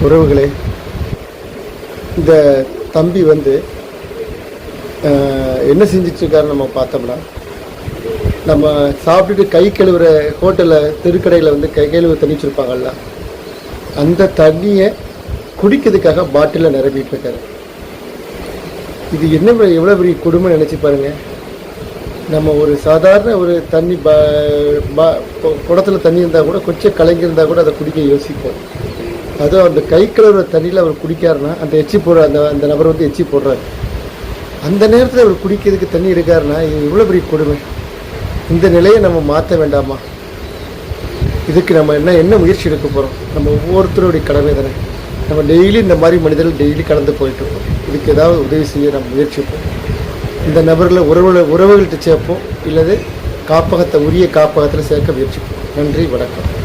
உறவுகளே இந்த தம்பி வந்து என்ன செஞ்சிட்ருக்காரு நம்ம பார்த்தோம்னா நம்ம சாப்பிட்டுட்டு கை கழுவுற ஹோட்டலில் தெருக்கடையில் வந்து கை கழுவு தண்ணி வச்சுருப்பாங்கல்ல அந்த தண்ணியை குடிக்கிறதுக்காக பாட்டிலில் நிரப்பிட்டு இருக்காரு இது என்ன எவ்வளோ பெரிய கொடுமை நினச்சி பாருங்கள் நம்ம ஒரு சாதாரண ஒரு தண்ணி ப ப- தண்ணி இருந்தால் கூட கொஞ்சம் கலங்கி இருந்தால் கூட அதை குடிக்க யோசிப்போம். அதுவும் அந்த கை கழுவுற தண்ணியில் அவர் குடிக்காருன்னா அந்த எச்சி போடுற அந்த அந்த நபர் வந்து எச்சி போடுறாரு. அந்த நேரத்தில் அவர் குடிக்கிறதுக்கு தண்ணி எடுக்காருன்னா இது பெரிய கொடுமை. இந்த நிலையை நம்ம மாற்ற வேண்டாமா? இதுக்கு நம்ம என்ன என்ன முயற்சி எடுக்க போகிறோம் நம்ம ஒவ்வொருத்தருடைய கடமை தானே. நம்ம டெய்லி இந்த மாதிரி மனிதர்கள் டெய்லி கடந்து போயிட்டு இருக்கோம். இதுக்கு ஏதாவது உதவி செய்ய நம்ம முயற்சிப்போம் இந்த நபர்களை உறவுகளை உறவுகள்கிட்ட சேர்ப்போம். இல்லது காப்பகத்தை உரிய காப்பகத்தில் சேர்க்க முயற்சிப்போம் நன்றி வணக்கம்.